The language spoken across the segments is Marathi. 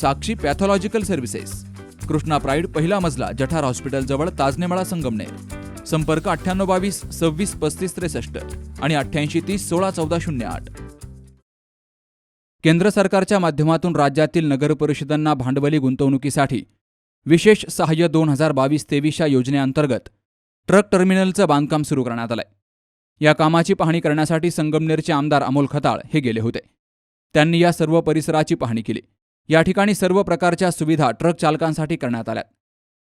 Sakshi pathological services. Krishna pride पहिला मजला जठार हॉस्पिटल जवळ ताजनेमाळा संगमनेर. संपर्क अठ्ठ्याण्णव बावीस सव्वीस पस्तीस त्रेसष्ट आणि अठ्ठ्याऐंशी तीस सोळा चौदा शून्य आठ. केंद्र सरकारच्या माध्यमातून राज्यातील नगरपरिषदांना भांडवली गुंतवणुकीसाठी विशेष सहाय्य दोन हजार बावीस तेवीसच्या योजनेअंतर्गत ट्रक टर्मिनलचं बांधकाम सुरू करण्यात आलंय. या कामाची पाहणी करण्यासाठी संगमनेरचे आमदार अमोल खताळ हे गेले होते. त्यांनी या सर्व परिसराची पाहणी केली. या ठिकाणी सर्व प्रकारच्या सुविधा ट्रक चालकांसाठी करण्यात आल्या.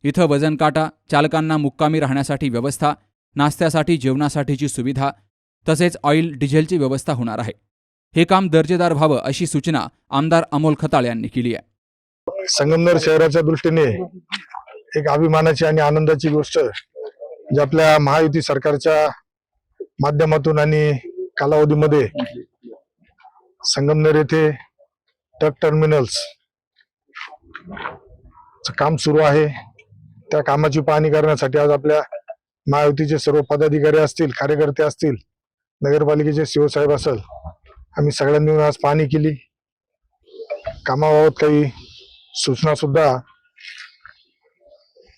इथं वजन काटा चालकांना मुक्कामी राहण्यासाठी व्यवस्था नाश्त्यासाठी जेवणासाठीची सुविधा तसेच ऑइल डिझेलची व्यवस्था होणार आहे. हे काम दर्जेदार व्हावं अशी सूचना आमदार अमोल खताळ यांनी केली आहे. संगमनेर शहराच्या दृष्टीने एक अभिमानाची आणि आनंदाची गोष्ट जी आपल्या महायुती सरकारच्या माध्यमातून आणि कालावधीमध्ये संगमनेर येथे ट्रक टर्मिनल्स काम सुरू आहे. त्या कामाची पाहणी करण्यासाठी आज आपल्या महायुतीचे सर्व पदाधिकारी असतील कार्यकर्ते असतील नगरपालिकेचे शिवसाहेब असेल आम्ही सगळ्यांनी मिळून आज पाहणी केली. कामाबाबत काही सूचना सुद्धा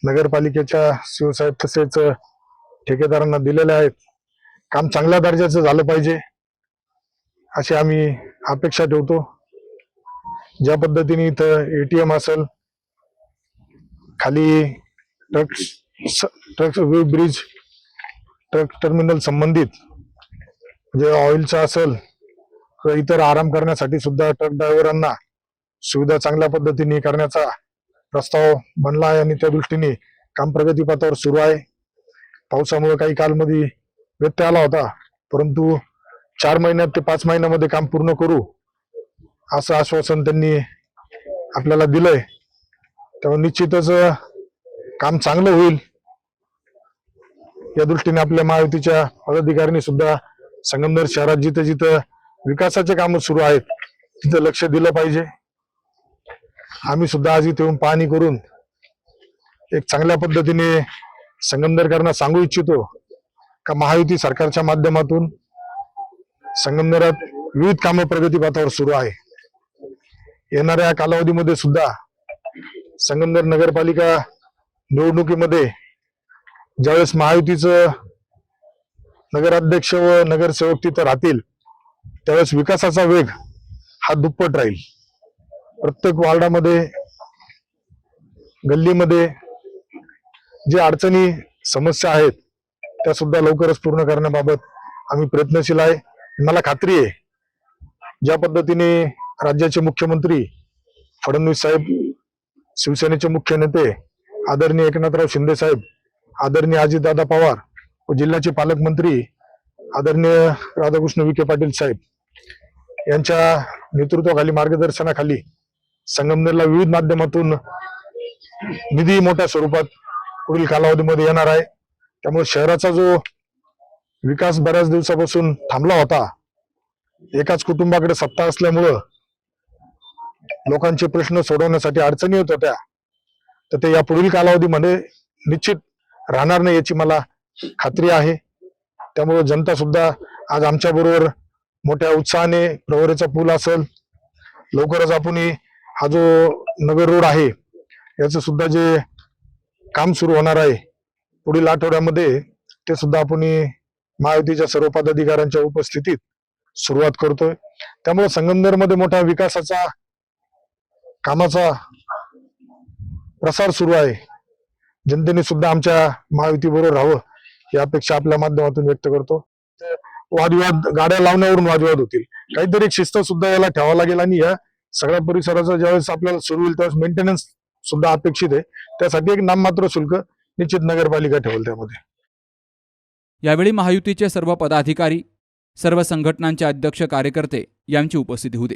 नगरपालिकेच्या शिवसाहेब तसेच ठेकेदारांना दिलेल्या आहेत. काम चांगल्या दर्जाचं झालं पाहिजे अशी आम्ही अपेक्षा ठेवतो. ज्या पद्धतीने इथं एटीएम असेल खाली truck truck bridge truck terminal संबंधित जे ऑइलचं असेल किंवा इतर आराम करण्यासाठी सुद्धा ट्रक ड्रायव्हरांना सुविधा चांगल्या पद्धतीने करण्याचा प्रस्ताव बनला आहे आणि त्या दृष्टीने काम प्रगतीपथावर सुरू आहे. पावसामुळे काही कालमध्ये व्यत्यय आला होता परंतु चार महिन्यात ते पाच महिन्यामध्ये काम पूर्ण करू असं आश्वासन त्यांनी आपल्याला दिलंय. तेव्हा निश्चितच काम चांगलं होईल. या दृष्टीने आपल्या महायुतीच्या पदाधिकाऱ्यांनी सुद्धा संगमनेर शहरात जिथं जिथं विकासाचे कामं सुरू आहेत तिथं लक्ष दिलं पाहिजे. आम्ही सुद्धा आज इथे येऊन पाहणी करून एक चांगल्या पद्धतीने संगमनेरकरांना सांगू इच्छितो का महायुती सरकारच्या माध्यमातून संगमनेरात विविध कामं प्रगतीपथावर सुरू आहे. येणाऱ्या कालावधीमध्ये सुद्धा संगमनेर नगरपालिका निवडणुकीमध्ये ज्यावेळेस महायुतीचं नगराध्यक्ष व नगरसेवक तिथं राहतील त्यावेळेस विकासाचा वेग हा दुप्पट राहील. प्रत्येक वार्डामध्ये गल्लीमध्ये जे अडचणी समस्या आहेत त्या सुद्धा लवकरच पूर्ण करण्याबाबत आम्ही प्रयत्नशील आहे. मला खात्री आहे ज्या पद्धतीने राज्याचे मुख्यमंत्री फडणवीस साहेब शिवसेनेचे मुख्य नेते आदरणीय एकनाथराव शिंदे साहेब आदरणीय अजितदादा पवार व जिल्ह्याचे पालकमंत्री आदरणीय राधाकृष्ण विखे पाटील साहेब. यांच्या नेतृत्वाखाली मार्गदर्शनाखाली संगमनेरला विविध माध्यमातून निधी मोठ्या स्वरूपात पुढील कालावधीमध्ये येणार आहे. त्यामुळे शहराचा जो विकास बऱ्याच दिवसापासून थांबला होता एकाच कुटुंबाकडे सत्ता असल्यामुळं लोकांचे प्रश्न सोडवण्यासाठी अडचणी येत होत्या. तर ते या पुढील कालावधीमध्ये निश्चित राहणार नाही याची मला खात्री आहे. त्यामुळे जनता सुद्धा आज आमच्या बरोबर मोठ्या उत्साहाने प्रवरेचा पूल असेल. लवकरच आपण हा जो नगर रोड आहे याचं सुद्धा जे काम सुरू होणार आहे पुढील आठवड्यामध्ये ते सुद्धा आपण महायुतीच्या सर्व पदाधिकाऱ्यांच्या उपस्थितीत सुरुवात करतोय. त्यामुळे संगमनेरमध्ये मोठ्या विकासाचा कामाचा प्रसार सुरू आहे. जनतेने सुद्धा आमच्या महायुती बरोबर राहावं ही अपेक्षा आपल्या माध्यमातून व्यक्त करतो. वादविवाद गाड्या लावण्यावरून वादविवाद होतील. काहीतरी एक शिस्त सुद्धा याला ठेवावा लागेल आणि या सगळ्या परिसराचा ज्यावेळेस आपल्याला सुरू होईल त्यावेळेस मेंटेनन्स सुद्धा अपेक्षित आहे. त्यासाठी एक नाममात्र शुल्क निश्चित नगरपालिका ठेवल त्यामध्ये. यावेळी महायुतीचे सर्व पदाधिकारी सर्व संघटनांचे अध्यक्ष कार्यकर्ते यांची उपस्थिती होती.